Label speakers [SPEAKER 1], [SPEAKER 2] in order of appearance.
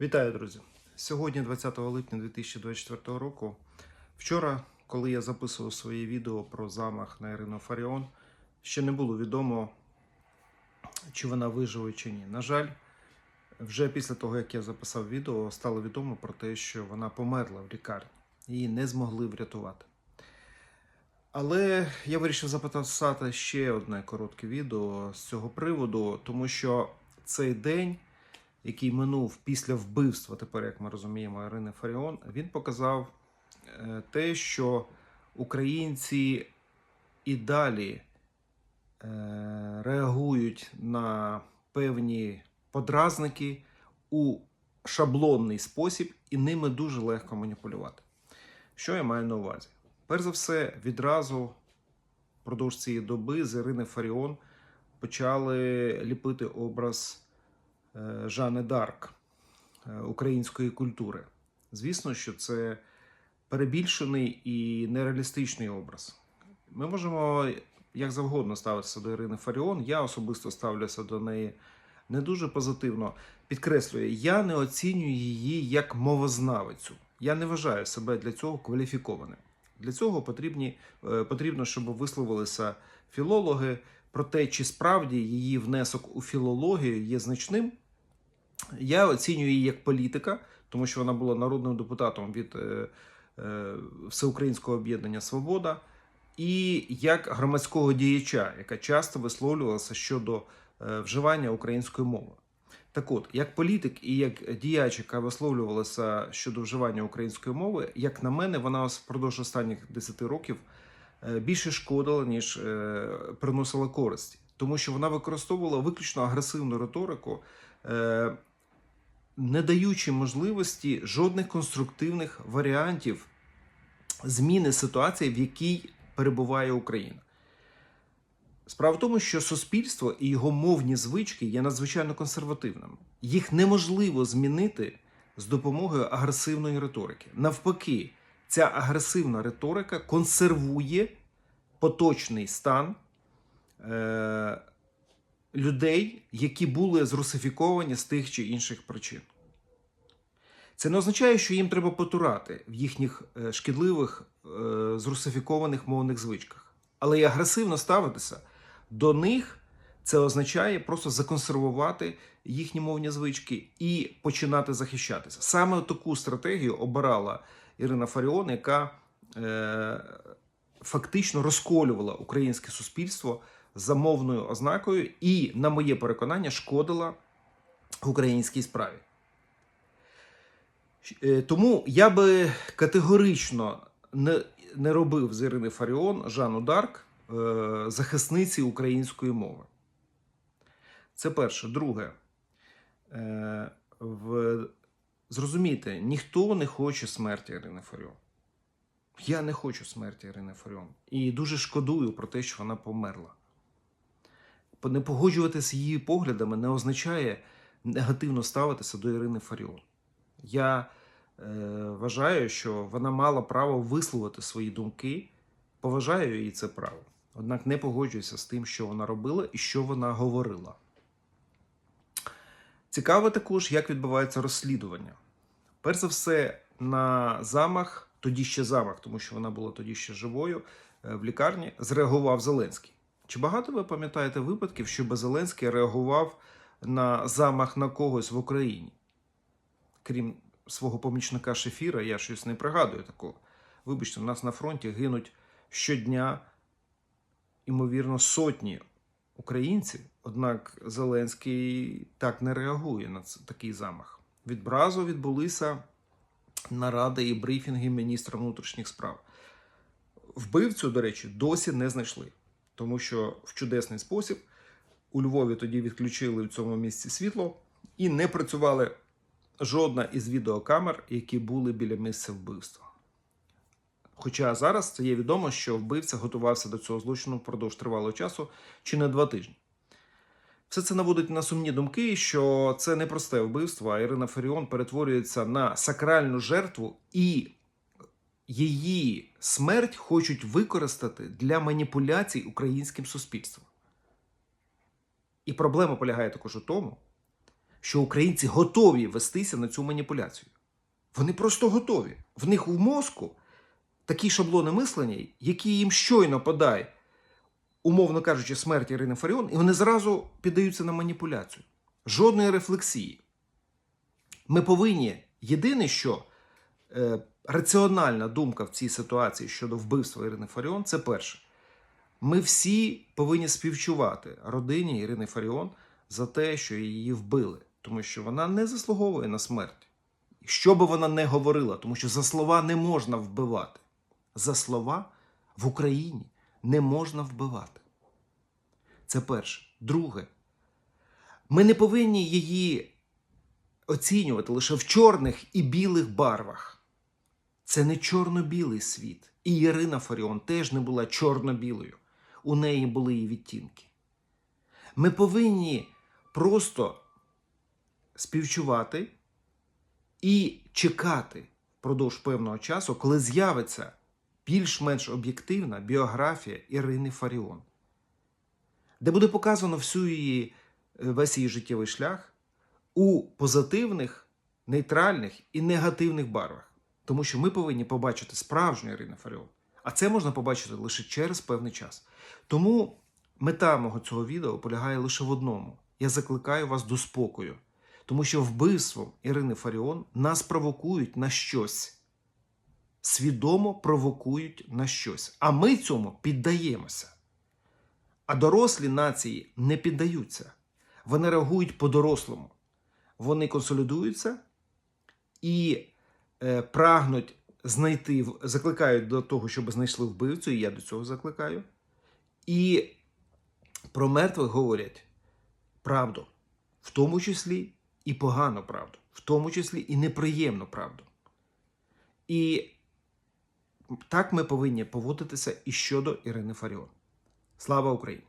[SPEAKER 1] Вітаю, друзі! Сьогодні, 20 липня 2024 року. Вчора, коли я записував своє відео про замах на Ірину Фаріон, ще не було відомо, чи вона виживе чи ні. На жаль, вже після того, як я записав відео, стало відомо про те, що вона померла в лікарні. Її не змогли врятувати. Але я вирішив записати ще одне коротке відео з цього приводу, тому що цей день який минув після вбивства, тепер як ми розуміємо, Ірини Фаріон, він показав е, те, що українці і далі е, реагують на певні подразники у шаблонний спосіб, і ними дуже легко маніпулювати. Що я маю на увазі? Перш за все, відразу впродовж цієї доби з Ірини Фаріон почали ліпити образ. Е, Жани Дарк е, української культури. Звісно, що це перебільшений і нереалістичний образ. Ми можемо як завгодно ставитися до Ірини Фаріон. Я особисто ставлюся до неї не дуже позитивно. Підкреслюю, я не оцінюю її як мовознавицю. Я не вважаю себе для цього кваліфікованим. Для цього потрібні, е, потрібно, щоб висловилися філологи про те, чи справді її внесок у філологію є значним. Я оцінюю її як політика, тому що вона була народним депутатом від е, е, Всеукраїнського об'єднання Свобода, і як громадського діяча, яка часто висловлювалася щодо е, вживання української мови. Так от, як політик і як діяч, яка висловлювалася щодо вживання української мови, як на мене, вона впродовж останніх 10 років більше шкодила, ніж приносила користь, тому що вона використовувала виключно агресивну риторику. Не даючи можливості жодних конструктивних варіантів зміни ситуації, в якій перебуває Україна. Справа в тому, що суспільство і його мовні звички є надзвичайно консервативними. Їх неможливо змінити з допомогою агресивної риторики. Навпаки, ця агресивна риторика консервує поточний стан е- людей, які були зрусифіковані з тих чи інших причин. Це не означає, що їм треба потурати в їхніх е, шкідливих е, зрусифікованих мовних звичках. Але й агресивно ставитися до них це означає просто законсервувати їхні мовні звички і починати захищатися. Саме таку стратегію обирала Ірина Фаріон, яка е, фактично розколювала українське суспільство за мовною ознакою і, на моє переконання, шкодила українській справі. Е, Тому я би категорично не, не робив з Ірини Фаріон Жанну Дарк е, захисниці української мови. Це перше. Друге, е, в, зрозумійте, ніхто не хоче смерті Ірини Фаріон. Я не хочу смерті Ірини Фаріон. І дуже шкодую про те, що вона померла. Не погоджуватися з її поглядами не означає негативно ставитися до Ірини Фаріон. Я вважаю, що вона мала право висловити свої думки, поважаю її це право. Однак не погоджуюся з тим, що вона робила і що вона говорила. Цікаво також, як відбувається розслідування. Перш за все, на замах, тоді ще замах, тому що вона була тоді ще живою е, в лікарні, зреагував Зеленський. Чи багато ви пам'ятаєте випадків, щоб Зеленський реагував на замах на когось в Україні? Крім свого помічника Шефіра, я щось не пригадую такого. Вибачте, у нас на фронті гинуть щодня, ймовірно, сотні українців. Однак Зеленський так не реагує на такий замах. Відразу відбулися наради і брифінги міністра внутрішніх справ. Вбивцю, до речі, досі не знайшли, тому що в чудесний спосіб у Львові тоді відключили в цьому місці світло і не працювали жодна із відеокамер, які були біля місця вбивства. Хоча зараз це є відомо, що вбивця готувався до цього злочину впродовж тривалого часу чи не два тижні. Все це наводить на сумні думки, що це не просте вбивство, а Ірина Фаріон перетворюється на сакральну жертву, і її смерть хочуть використати для маніпуляцій українським суспільством. І проблема полягає також у тому, що українці готові вестися на цю маніпуляцію. Вони просто готові. В них у мозку такі шаблони мислення, які їм щойно подай, умовно кажучи, смерть Ірини Фаріон, і вони зразу піддаються на маніпуляцію. Жодної рефлексії. Ми повинні єдине, що е, раціональна думка в цій ситуації щодо вбивства Ірини Фаріон, це перше. Ми всі повинні співчувати родині Ірини Фаріон за те, що її вбили, тому що вона не заслуговує на смерть. Що би вона не говорила, тому що за слова не можна вбивати. За слова в Україні не можна вбивати. Це перше. Друге, ми не повинні її оцінювати лише в чорних і білих барвах. Це не чорно-білий світ. І Ірина Фаріон теж не була чорно-білою. У неї були і відтінки. Ми повинні просто співчувати і чекати впродовж певного часу, коли з'явиться більш-менш об'єктивна біографія Ірини Фаріон, де буде показано всю її, е, весь її життєвий шлях у позитивних, нейтральних і негативних барвах. Тому що ми повинні побачити справжню Ірину Фаріон. А це можна побачити лише через певний час. Тому мета мого цього відео полягає лише в одному: я закликаю вас до спокою, тому що вбивством Ірини Фаріон нас провокують на щось, свідомо провокують на щось. А ми цьому піддаємося. А дорослі нації не піддаються. Вони реагують по-дорослому. Вони консолідуються і е, прагнуть знайти, закликають до того, щоб знайшли вбивцю, і я до цього закликаю. І про мертвих говорять правду, в тому числі і погану правду, в тому числі і неприємну правду. І так ми повинні поводитися і щодо Ірини Фаріон. Слава Україні!